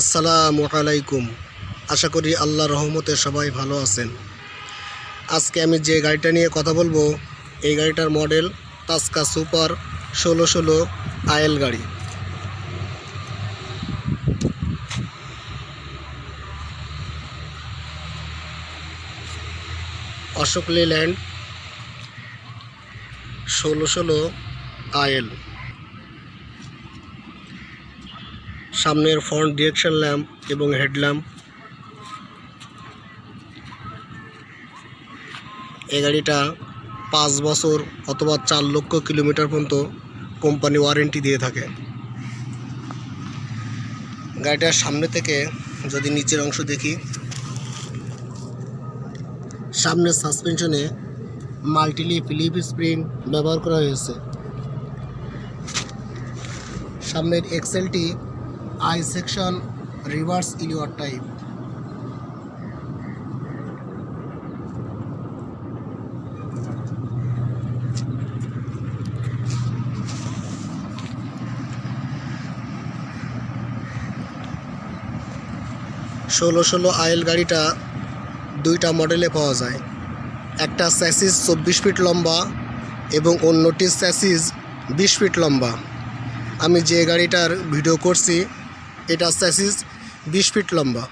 আসসালামু আলাইকুম। আশা করি আল্লাহ রহমতে সবাই ভালো আছেন। আজকে আমি যে গাড়িটা নিয়ে কথা বলব, এই গাড়িটার মডেল তাস্কা সুপার ষোলো ষোলো আয়েল গাড়ি। অশোক লেল্যান্ড ষোলো ষোলো আয়েল সামনের ফ্রন্ট ডিরেকশন ল্যাম্প এবং হেডল্যাম্প এই গাড়িটা পাঁচ বছর অথবা চার লক্ষ কিলোমিটার পর্যন্ত কোম্পানি ওয়ারেন্টি দিয়ে থাকে। গাড়িটার সামনে থেকে যদি নিচের অংশ দেখি, সামনের সাসপেনশনে মাল্টিলি ফিলিপ স্প্রিং ব্যবহার করা হয়েছে। সামনের এক্সেলটি আই সেকশন রিভার্স ইলিওয়ার টাইপ। ষোলো ষোলো আয়েল গাড়িটা দুইটা মডেলে পাওয়া যায়। একটা স্যাসিস চব্বিশ ফিট লম্বা এবং অন্যটি স্যাসিস বিশ ফিট লম্বা। আমি যে গাড়িটার ভিডিও করছি এটা স্যাসিস বিশ ফিট লম্বা।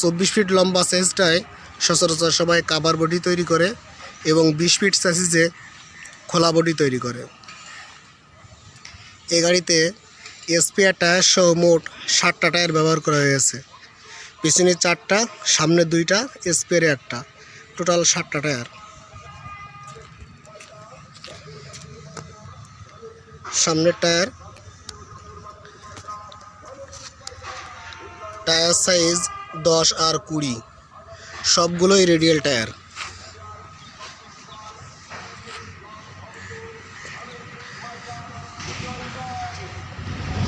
চব্বিশ ফিট লম্বা স্যাসিসটায় সচরাচর সবাই কাবার বডি তৈরি করে এবং বিশ ফিট স্যাসিসে খোলা বডি তৈরি করে। এ গাড়িতে এসপিআর টায়ার সহ মোট সাতটা টায়ার ব্যবহার করা হয়েছে। পিছনে চারটা, সামনে দুইটা স্পেয়ারে একটা। টোটাল সাতটা টায়ার সামনের টায়ার টায়ার সাইজ দশ আর কুড়ি। সবগুলোই রেডিয়াল টায়ার।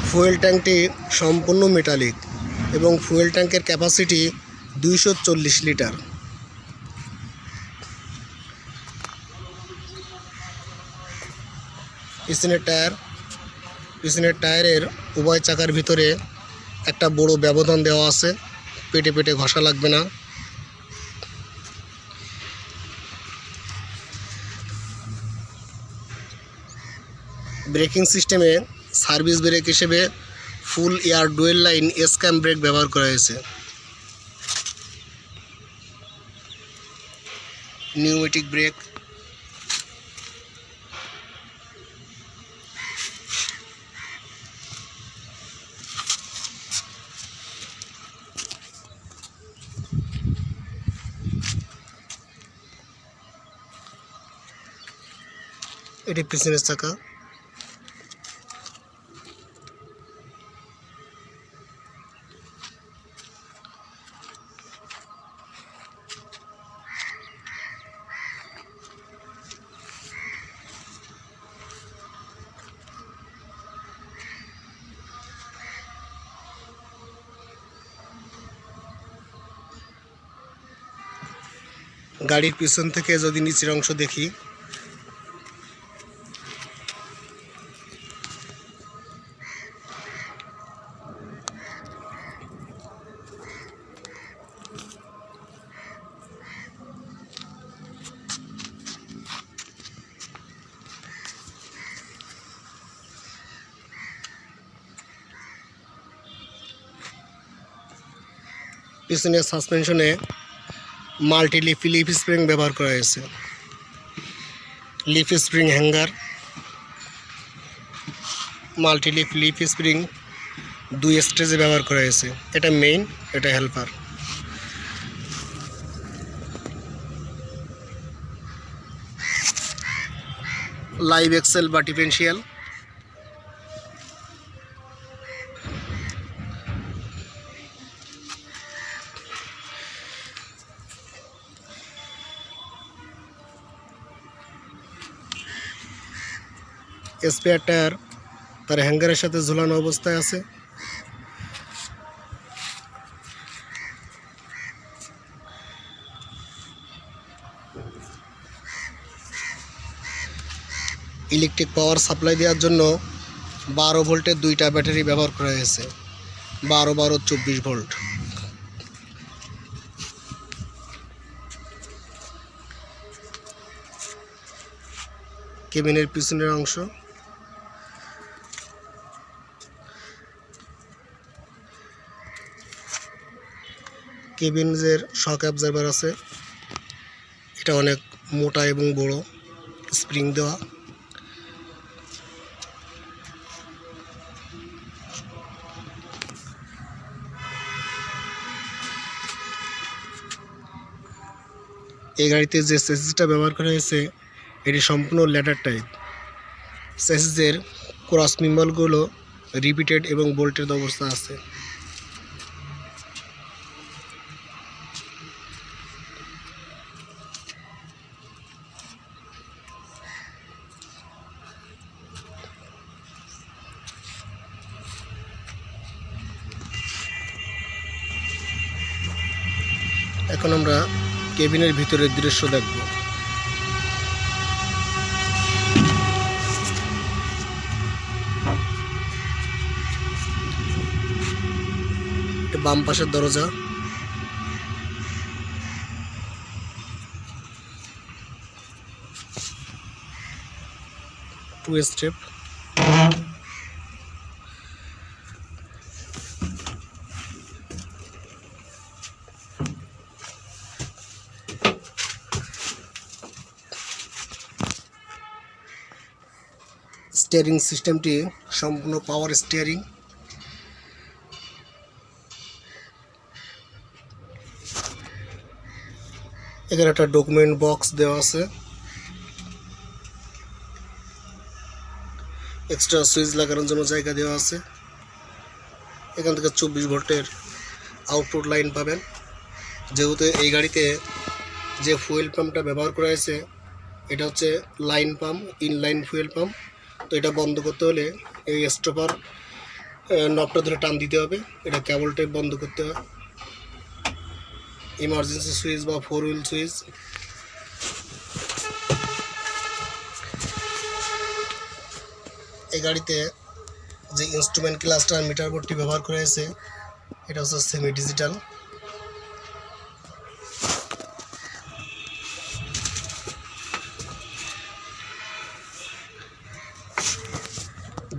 ফুয়েল ট্যাঙ্কটি সম্পূর্ণ মেটালিক এবং ফুয়েল ট্যাঙ্কের ক্যাপাসিটি দুইশো চল্লিশ লিটার। পিছনের টায়ার, পিছনের টায়ারের উভয় চাকার ভিতরে একটা বড় ব্যবধান দেওয়া আছে। পেটে পেটে ঘষা লাগবে না। ব্রেকিং সিস্টেমে সার্ভিস ব্রেক হিসেবে full air dual line S cam brake ব্যবহার করা হয়েছে। নিউমেটিক ব্রেক এটি পিছনের চাকা। গাড়ির পিছন থেকে যদি নিচের অংশ দেখি পিছনের সাসপেনশনে মাল্টি লিফি লিফ স্প্রিং ব্যবহার করা হয়েছে। Leaf spring hanger multi leaf leaf spring দুই স্টেজে ব্যবহার করা হয়েছে। এটা মেইন এটা হেল্পার লাইভ এক্সেল বা ডিফেন্সিয়াল স্পেয়ার টায়ার তার হ্যাঙ্গারের সাথে ঝুলানো অবস্থায় আছে। ইলেকট্রিক পাওয়ার সাপ্লাই দেওয়ার জন্য বারো ভোল্টের দুইটা ব্যাটারি ব্যবহার করা হয়েছে। বারো বারো চব্বিশ ভোল্ট। কেবিনের পিছনের অংশ। কেবিনজের শক অ্যাবজার্ভার আছে। এটা অনেক মোটা এবং বড় স্প্রিং দেওয়া। এই গাড়িতে যে সেসিসটা ব্যবহার করা হয়েছে, এটি সম্পূর্ণ ল্যাডার টাইপ সেসিসের ক্রস মিম্বলগুলো রিপিটেড এবং বোল্টেড অবস্থা আছে। এখন আমরা কেবিনের ভিতরের দৃশ্য দেখব। বাম পাশের দরজা। Two step. স্টিয়ারিং সিস্টেমটি সম্পূর্ণ পাওয়ার স্টিয়ারিং এখানে একটা ডকুমেন্ট বক্স দেওয়া আছে। এক্সট্রা সুইচ লাগানোর জন্য জায়গা দেওয়া আছে। এখান থেকে চব্বিশ ভোল্টের আউটপুট লাইন পাবেন। যেহেতু এই গাড়িতে যে ফুয়েল পাম্পটা ব্যবহার করা হয়েছে, এটা হচ্ছে line pump inline fuel pump তো এটা বন্ধ করতে হলে এই স্টপার নবটা ধরে টান দিতে হবে। এটা কেবল টাইপ বন্ধ করতে হয়। ইমার্জেন্সি সুইচ বা ফোর হুইল সুইচ এই গাড়িতে যে ইনস্ট্রুমেন্ট ক্লাস্টার মিটার বোর্ডটি ব্যবহার করা হয়েছে, এটা হচ্ছে সেমি ডিজিটাল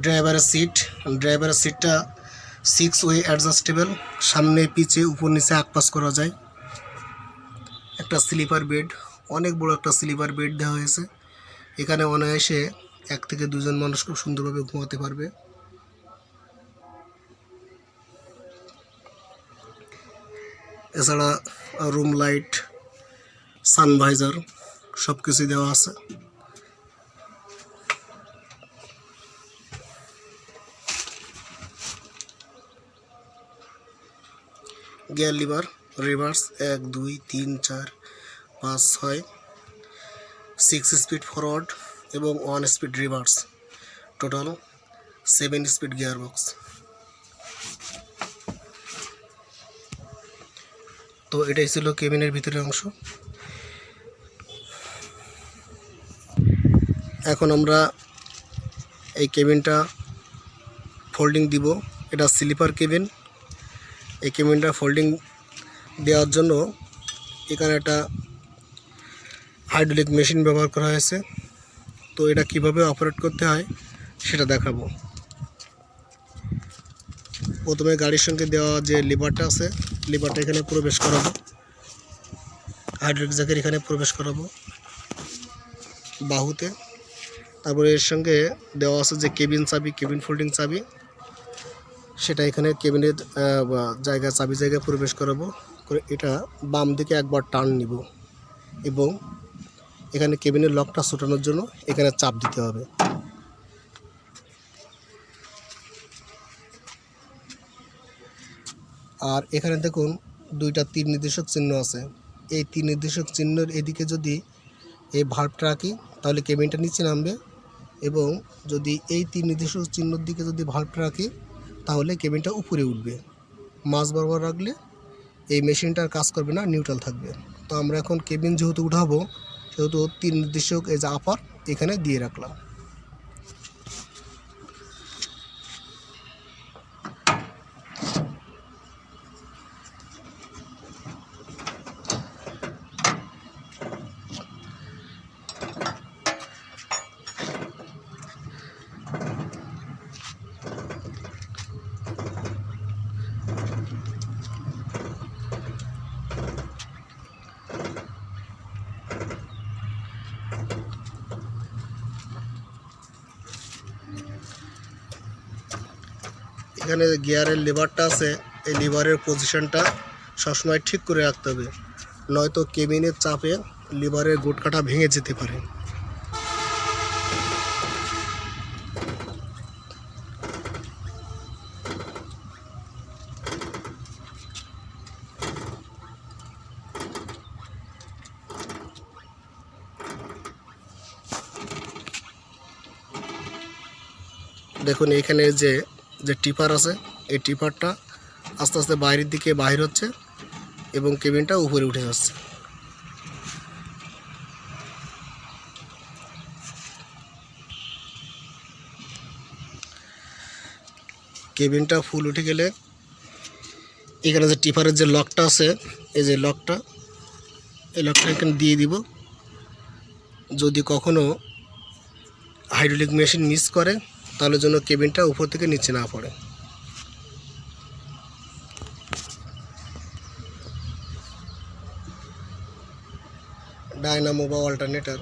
ড্রাইভারের সিট ড্রাইভারের সিটটা সিক্স ওয়ে অ্যাডজাস্টেবল সামনে, পিছে, উপর, নিচে আকপাস করা যায়। একটা স্লিপার বেড অনেক বড় একটা স্লিপার বেড দেওয়া হয়েছে। এখানে অনায়াসে এক থেকে দুজন মানুষ খুব সুন্দরভাবে ঘুমাতে পারবে। এছাড়া রুম লাইট সানভাইজার সব কিছুই দেওয়া আছে। গিয়ার লিভার, রিভার্স, এক, দুই, তিন, চার, পাঁচ, ছয় সিক্স স্পিড ফরওয়ার্ড এবং one speed reverse total seven speed gear box তো এটাই ছিল কেবিনের ভিতরের অংশ। এখন আমরা এই কেবিনটা ফোল্ডিং দিব। এটা স্লিপার কেবিন এই কেবিনটা ফোল্ডিং দেওয়ার জন্য এখানে একটা হাইড্রোলিক মেশিন ব্যবহার করা হয়েছে। তো এটা কীভাবে অপারেট করতে হয় সেটা দেখাবো। প্রথমে গাড়ির সঙ্গে দেওয়া যে লিভারটা আছে লিভারটা এখানে প্রবেশ করাবো। হাইড্রোলিক জ্যাকের এখানে প্রবেশ করাবো বাহুতে। তারপরে এর সঙ্গে দেওয়া আছে যে কেবিন চাবি কেবিন ফোল্ডিং চাবি। সেটা এখানে কেবিনের জায়গা, চাবি জায়গায় প্রবেশ করাবো। করে এটা বাম দিকে একবার টার্ন নিব এবং এখানে কেবিনের লকটা ছোটানোর জন্য এখানে চাপ দিতে হবে। আর এখানে দেখুন দুইটা তীর নির্দেশক চিহ্ন আছে। এই তীর নির্দেশক চিহ্নের এদিকে যদি এই ভাল্বটা রাখি, তাহলে কেবিনটা নিচে নামবে এবং যদি এই তীর নির্দেশক চিহ্নের দিকে যদি ভাল্বটা রাখি তাহলে কেবিনটা উপরে উঠবে। মাছ বরাবর রাখলে এই মেশিনটার কাজ করবে না নিউট্রাল থাকবে। তো আমরা এখন কেবিন যেহেতু উঠাবো, সেহেতু তিন নির্দেশক এই যে আপার এখানে দিয়ে রাখলাম। এখানে গিয়ারের লিভারটা আছে, এই লিভারের পজিশনটা সবসময় ঠিক করে রাখতে হবে। নয়তো কেবিনের চাপে লিভারের গোটকাটা ভেঙে যেতে পারে। দেখুন, এখানে যে যে টিপার আছে, এই টিপারটা আস্তে আস্তে বাইরের দিকে বাহির হচ্ছে এবং কেবিনটা উপরে উঠে যাচ্ছে। কেবিনটা ফুল উঠে গেলে এখানে যে টিপারের যে লকটা আছে, এই যে লকটা, এই লকটা এখানে দিয়ে দিব। যদি কখনো হাইড্রোলিক মেশিন মিস করে তাহলে জন্য কেবিনটা উপর থেকে নিচে না পড়ে। ডায়নামো বা অল্টারনেটর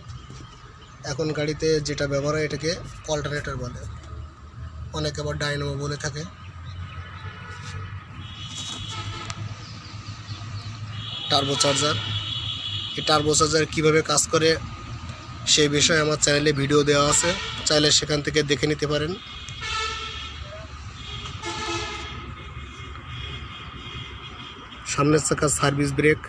এখন গাড়িতে যেটা ব্যবহার হয় এটাকে অল্টারনেটর বলে। অনেকে আবার ডায়নামো বলে থাকে। টার্বো চার্জার এই টার্বো চার্জার কীভাবে কাজ করে সেই বিষয়ে আমার চ্যানেলে ভিডিও দেওয়া আছে। চাইলে সেখান থেকে দেখে নিতে পারেন। সামনের চাকা সার্ভিস ব্রেক।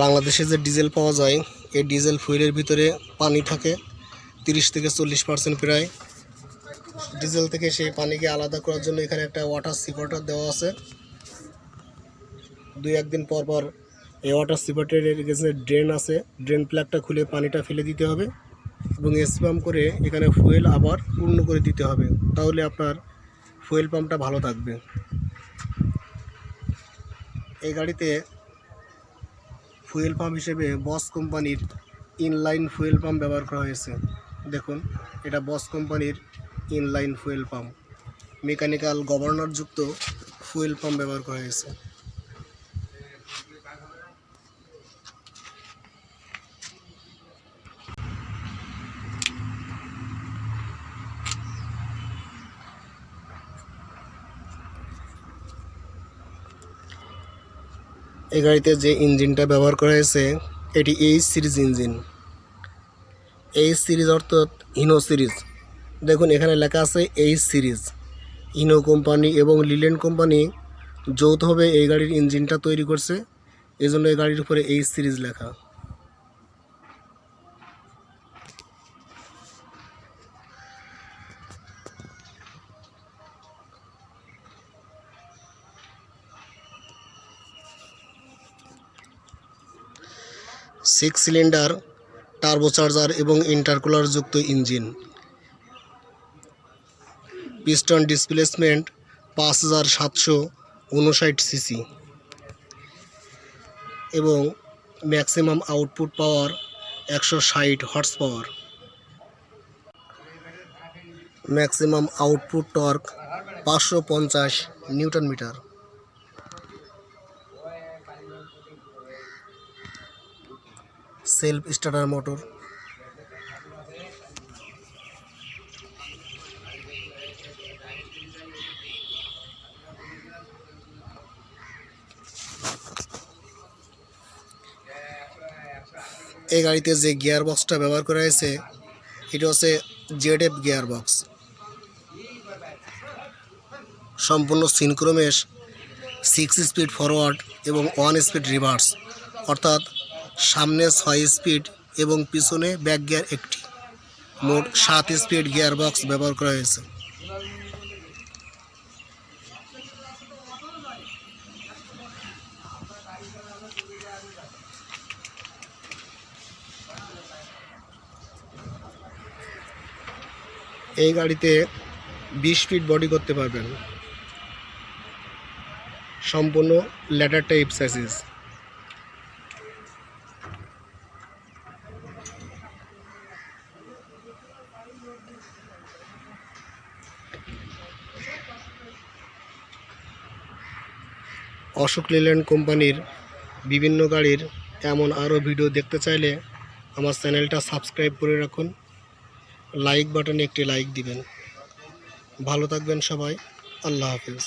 বাংলাদেশে যে ডিজেল পাওয়া যায়, এই ডিজেল ফুয়েলের ভিতরে পানি থাকে তিরিশ থেকে চল্লিশ পার্সেন্ট প্রায়। ডিজেল থেকে সেই পানিকে আলাদা করার জন্য এখানে একটা ওয়াটার সিপারেটর দেওয়া আছে। দুই একদিন পর পর এই ওয়াটার সিপারেটরের যে ড্রেন আছে ড্রেন প্লাগটা খুলে পানিটা ফেলে দিতে হবে এবং পাম্প করে এখানে ফুয়েল আবার পূর্ণ করে দিতে হবে। তাহলে আপনার ফুয়েল পাম্পটা ভালো থাকবে। এই গাড়িতে ফুয়েল পাম্প হিসেবে বস কোম্পানির ইনলাইন ফুয়েল পাম্প ব্যবহার করা হয়েছে। দেখুন, এটা বস কোম্পানির ইনলাইন ফুয়েল পাম্প। মেকানিক্যাল গভর্নরযুক্ত ফুয়েল পাম্প ব্যবহার করা হয়েছে। এই গাড়িতে যে ইঞ্জিনটা ব্যবহার করা হয়েছে, এটি H series engine. H series অর্থাৎ হিনো সিরিজ। দেখুন, এখানে লেখা আছে এইচ সিরিজ। হিনো কোম্পানি এবং লিলেন কোম্পানি যৌথভাবে এই গাড়ির ইঞ্জিনটা তৈরি করছে। এই জন্য এই গাড়ির উপরে এইচ সিরিজ লেখা। সিক্স সিলিন্ডার, টার্বোচার্জার এবং ইন্টারকুলার যুক্ত ইঞ্জিন। পিস্টন ডিসপ্লেসমেন্ট পাঁচ হাজার সাতশো উনষাট সিসি এবং ম্যাক্সিমাম আউটপুট পাওয়ার একশো ষাট horse power maximum output torque পাঁচশো পঞ্চাশ newton metre. Self starter motor. এই গাড়িতে যে গিয়ার বক্সটা ব্যবহার করা হয়েছে, এটা হচ্ছে জেড এফ গিয়ার বক্স সম্পূর্ণ সিনক্রোমেশ সিক্স স্পিড ফরওয়ার্ড এবং ওয়ান স্পিড রিভার্স অর্থাৎ সামনে ছয় স্পিড এবং পিছনে ব্যাক গিয়ার একটি। মোট সাত স্পিড গিয়ার বক্স ব্যবহার করা হয়েছে। এই গাড়িতে বিশ ফিট বডি করতে পারবেন। সম্পূর্ণ latter type sizes Ashok Leyland কোম্পানির বিভিন্ন গাড়ির এমন আরও ভিডিও দেখতে চাইলে আমার চ্যানেলটা সাবস্ক্রাইব করে রাখুন। লাইক বাটনে একটি লাইক দিবেন। ভালো থাকবেন সবাই। আল্লাহ হাফিজ।